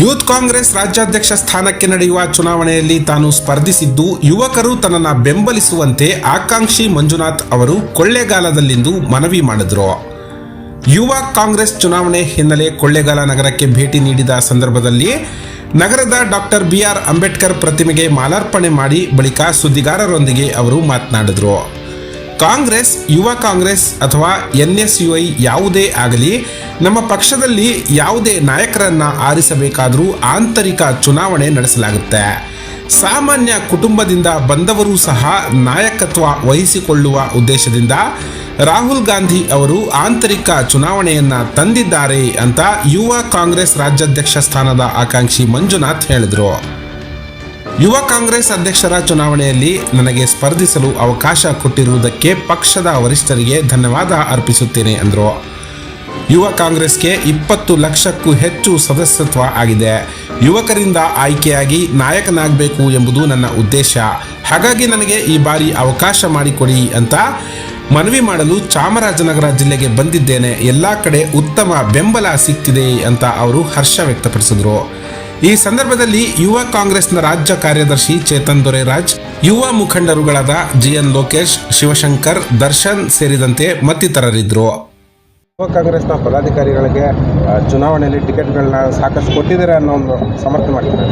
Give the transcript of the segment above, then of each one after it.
Youth Congress ರಾಜ್ಯಾಧ್ಯಕ್ಷ ಸ್ಥಾನಕ್ಕೆ ನಡೆಯುವ ಚುನಾವಣೆಯಲ್ಲಿ ತಾನು ಸ್ಪರ್ಧಿಸಿದ್ದು, ಯುವಕರು ತನ್ನನ್ನು ಬೆಂಬಲಿಸುವಂತೆ ಆಕಾಂಕ್ಷಿ ಮಂಜುನಾಥ್ ಅವರು ಕೊಳ್ಳೇಗಾಲದಲ್ಲಿಂದು ಮನವಿ ಮಾಡಿದ್ರು. ಯುವ ಕಾಂಗ್ರೆಸ್ ಚುನಾವಣೆ ಹಿನ್ನೆಲೆ ಕೊಳ್ಳೇಗಾಲ ನಗರಕ್ಕೆ ಭೇಟಿ ನೀಡಿದ ಸಂದರ್ಭದಲ್ಲಿ ನಗರದ ಡಾಕ್ಟರ್ ಬಿ ಆರ್ ಅಂಬೇಡ್ಕರ್ ಪ್ರತಿಮೆಗೆ ಮಾಲಾರ್ಪಣೆ ಮಾಡಿ ಬಳಿಕ ಸುದ್ದಿಗಾರರೊಂದಿಗೆ ಅವರು ಮಾತನಾಡಿದರು. ಕಾಂಗ್ರೆಸ್, ಯುವ ಕಾಂಗ್ರೆಸ್ ಅಥವಾ ಎನ್ಎಸ್ಯುಐ ಯಾವುದೇ ಆಗಲಿ ನಮ್ಮ ಪಕ್ಷದಲ್ಲಿ ಯಾವುದೇ ನಾಯಕರನ್ನ ಆರಿಸಬೇಕಾದರೂ ಆಂತರಿಕ ಚುನಾವಣೆ ನಡೆಸಲಾಗುತ್ತೆ. ಸಾಮಾನ್ಯ ಕುಟುಂಬದಿಂದ ಬಂದವರೂ ಸಹ ನಾಯಕತ್ವ ವಹಿಸಿಕೊಳ್ಳುವ ಉದ್ದೇಶದಿಂದ ರಾಹುಲ್ ಗಾಂಧಿ ಅವರು ಆಂತರಿಕ ಚುನಾವಣೆಯನ್ನು ತಂದಿದ್ದಾರೆ ಅಂತ ಯುವ ಕಾಂಗ್ರೆಸ್ ರಾಜ್ಯಾಧ್ಯಕ್ಷ ಸ್ಥಾನದ ಆಕಾಂಕ್ಷಿ ಮಂಜುನಾಥ್ ಹೇಳಿದರು. ಯುವ ಕಾಂಗ್ರೆಸ್ ಅಧ್ಯಕ್ಷರ ಚುನಾವಣೆಯಲ್ಲಿ ನನಗೆ ಸ್ಪರ್ಧಿಸಲು ಅವಕಾಶ ಕೊಟ್ಟಿರುವುದಕ್ಕೆ ಪಕ್ಷದ ವರಿಷ್ಠರಿಗೆ ಧನ್ಯವಾದ ಅರ್ಪಿಸುತ್ತೇನೆ ಎಂದರು ಯುವ ಕಾಂಗ್ರೆಸ್ಗೆ ಇಪ್ಪತ್ತು ಲಕ್ಷಕ್ಕೂ ಹೆಚ್ಚು ಸದಸ್ಯತ್ವ ಆಗಿದೆ. ಯುವಕರಿಂದ ಆಯ್ಕೆಯಾಗಿ ನಾಯಕನಾಗಬೇಕು ಎಂಬುದು ನನ್ನ ಉದ್ದೇಶ. ಹಾಗಾಗಿ ನನಗೆ ಈ ಬಾರಿ ಅವಕಾಶ ಮಾಡಿಕೊಡಿ ಅಂತ ಮನವಿ ಮಾಡಲು ಚಾಮರಾಜನಗರ ಜಿಲ್ಲೆಗೆ ಬಂದಿದ್ದೇನೆ. ಎಲ್ಲ ಕಡೆ ಉತ್ತಮ ಬೆಂಬಲ ಸಿಗ್ತಿದೆ ಅಂತ ಅವರು ಹರ್ಷ ವ್ಯಕ್ತಪಡಿಸಿದರು. ಈ ಸಂದರ್ಭದಲ್ಲಿ ಯುವ ಕಾಂಗ್ರೆಸ್ನ ರಾಜ್ಯ ಕಾರ್ಯದರ್ಶಿ ಚೇತನ್ ದೊರೆರಾಜ್, ಯುವ ಮುಖಂಡರುಗಳಾದ ಜಿಎನ್ ಲೋಕೇಶ್, ಶಿವಶಂಕರ್, ದರ್ಶನ್ ಸೇರಿದಂತೆ ಮತ್ತಿತರರಿದ್ದರು. ಕಾಂಗ್ರೆಸ್ನ ಪದಾಧಿಕಾರಿಗಳಿಗೆ ಚುನಾವಣೆಯಲ್ಲಿ ಟಿಕೆಟ್ಗಳನ್ನ ಸಾಕಷ್ಟು ಕೊಟ್ಟಿದ್ದಾರೆ ಅನ್ನೋ ಒಂದು ಸಮರ್ಥನೆ ಮಾಡ್ತಾರೆ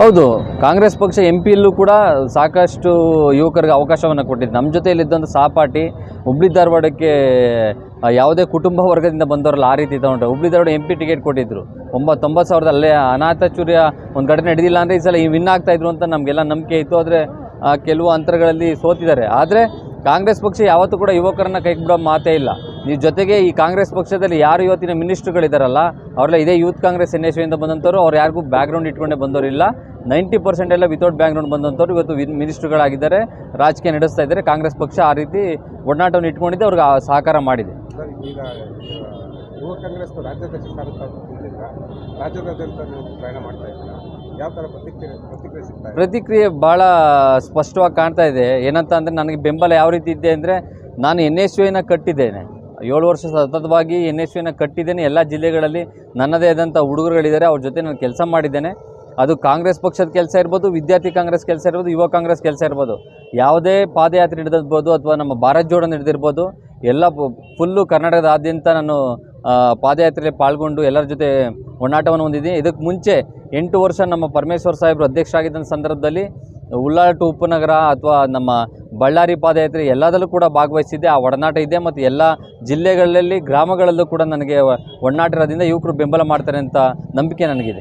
ಹೌದು, ಕಾಂಗ್ರೆಸ್ ಪಕ್ಷ ಎಂ ಪಿಯಲ್ಲೂ ಕೂಡ ಸಾಕಷ್ಟು ಯುವಕರಿಗೆ ಅವಕಾಶವನ್ನು ಕೊಟ್ಟಿದ್ದು ನಮ್ಮ ಜೊತೆಯಲ್ಲಿದ್ದಂಥ ಸಹಪಾಠಿ ಹುಬ್ಳಿ ಧಾರವಾಡಕ್ಕೆ ಯಾವುದೇ ಕುಟುಂಬ ವರ್ಗದಿಂದ ಬಂದವರಲ್ಲ ಆ ರೀತಿ ತಗೊಂಡ್ರೆ. Hubli Dharwad M P ticket ಕೊಟ್ಟಿದ್ದರು ಒಂಬತ್ತೊಂಬತ್ತು ಸಾವಿರದ ಅಲ್ಲೇ ಅನಾಥಚೂರ್ಯ ಒಂದು ಘಟನೆ ನಡೆದಿಲ್ಲ ಅಂದರೆ ಈ ಸಲ ಈ ವಿನ್ ಆಗ್ತಾ ಇದ್ರು ಅಂತ ನಮಗೆಲ್ಲ ನಂಬಿಕೆ ಇತ್ತು. ಆದರೆ ಕೆಲವು ಅಂತರಗಳಲ್ಲಿ ಸೋತಿದ್ದಾರೆ. ಆದರೆ ಕಾಂಗ್ರೆಸ್ ಪಕ್ಷ ಯಾವತ್ತೂ ಕೂಡ ಯುವಕರನ್ನ ಕೈಗೆ ಬಿಡೋ ಮಾತೇ ಇಲ್ಲ. ನೀವು ಜೊತೆಗೆ ಈ ಕಾಂಗ್ರೆಸ್ ಪಕ್ಷದಲ್ಲಿ ಯಾರು ಇವತ್ತಿನ ಮಿನಿಸ್ಟ್ರುಗಳಿದ್ದಾರಲ್ಲ ಅವರೆಲ್ಲ ಇದೇ ಯೂತ್ ಕಾಂಗ್ರೆಸ್ ಎನ್ ಎಸ್ ಇಂದ ಬಂದಂಥವ್ರು ಅವ್ರು ಯಾರಿಗೂ ಬ್ಯಾಕ್ಗ್ರೌಂಡ್ ಇಟ್ಕೊಂಡೇ ಬಂದವರಿಲ್ಲ. ನೈಂಟಿ ಪರ್ಸೆಂಟ್ ಎಲ್ಲ ವಿತೌಟ್ ಬ್ಯಾಕ್ಗ್ರೌಂಡ್ ಬಂದಂಥವ್ರು ಇವತ್ತು ಮಿನಿಸ್ಟ್ರುಗಳಾಗಿದ್ದಾರೆ ರಾಜಕೀಯ ನಡೆಸ್ತಾ ಇದ್ದಾರೆ. ಕಾಂಗ್ರೆಸ್ ಪಕ್ಷ ಆ ರೀತಿ ಒಡನಾಟವನ್ನು ಇಟ್ಕೊಂಡಿದ್ದೆ ಅವ್ರಿಗೆ ಆ ಸಹಕಾರ ಮಾಡಿದೆ. ರಾಜ್ಯಾಧ್ಯಕ್ಷ ರಾಜ್ಯದಾದ್ಯಂತ ಪ್ರಯಾಣ ಮಾಡ್ತಾ ಇದ್ದೀರಾ? ಯಾವ ಥರ ಪ್ರತಿಕ್ರಿಯೆ ಪ್ರತಿಕ್ರಿಯೆ ಸಿಗ್ತಾ ಪ್ರತಿಕ್ರಿಯೆ ಭಾಳ ಸ್ಪಷ್ಟವಾಗಿ ಕಾಣ್ತಾ ಇದೆ. ಏನಂತ ಅಂದರೆ ನನಗೆ ಬೆಂಬಲ ಯಾವ ರೀತಿ ಇದೆ ಅಂದರೆ ನಾನು ಎನ್ ಎಸ್ ಯುನ ಕಟ್ಟಿದ್ದೇನೆ. ಏಳು ವರ್ಷ ಸತತವಾಗಿ ಎನ್ ಎಸ್ ಯುನ ಕಟ್ಟಿದ್ದೇನೆ. ಎಲ್ಲ ಜಿಲ್ಲೆಗಳಲ್ಲಿ ನನ್ನದೇ ಆದಂಥ ಹುಡುಗರುಗಳಿದ್ದಾರೆ. ಅವ್ರ ಜೊತೆ ನಾನು ಕೆಲಸ ಮಾಡಿದ್ದೇನೆ. ಅದು ಕಾಂಗ್ರೆಸ್ ಪಕ್ಷದ ಕೆಲಸ ಇರ್ಬೋದು, ವಿದ್ಯಾರ್ಥಿ ಕಾಂಗ್ರೆಸ್ ಕೆಲಸ ಇರ್ಬೋದು, ಯುವ ಕಾಂಗ್ರೆಸ್ ಕೆಲಸ ಇರ್ಬೋದು. ಯಾವುದೇ ಪಾದಯಾತ್ರೆ ಹಿಡಿದಿರ್ಬೋದು ಅಥವಾ ನಮ್ಮ ಭಾರತ್ ಜೋಡನ್ನು ಹಿಡಿದಿರ್ಬೋದು ಎಲ್ಲ ಫುಲ್ಲು ಕರ್ನಾಟಕದಾದ್ಯಂತ ನಾನು ಪಾದಯಾತ್ರೆಯಲ್ಲಿ ಪಾಲ್ಗೊಂಡು ಎಲ್ಲರ ಜೊತೆ ಒಡನಾಟವನ್ನು ಹೊಂದಿದ್ದೀನಿ. ಇದಕ್ಕೆ ಮುಂಚೆ ಎಂಟು ವರ್ಷ ನಮ್ಮ ಪರಮೇಶ್ವರ್ ಸಾಹೇಬರು ಅಧ್ಯಕ್ಷರಾಗಿದ್ದ ಸಂದರ್ಭದಲ್ಲಿ ಉಳ್ಳಾಟು ಉಪನಗರ ಅಥವಾ ನಮ್ಮ ಬಳ್ಳಾರಿ ಪಾದಯಾತ್ರೆ ಎಲ್ಲದರಲ್ಲೂ ಕೂಡ ಭಾಗವಹಿಸಿದ್ದೆ. ಆ ಒಡನಾಟ ಇದೆ ಮತ್ತು ಎಲ್ಲ ಜಿಲ್ಲೆಗಳಲ್ಲಿ, ಗ್ರಾಮಗಳಲ್ಲೂ ಕೂಡ ನನಗೆ ಒಡನಾಟ ಇರೋದ್ರಿಂದ ಯುವಕರು ಬೆಂಬಲ ಮಾಡ್ತಾರೆ ಅಂತ ನಂಬಿಕೆ ನನಗಿದೆ.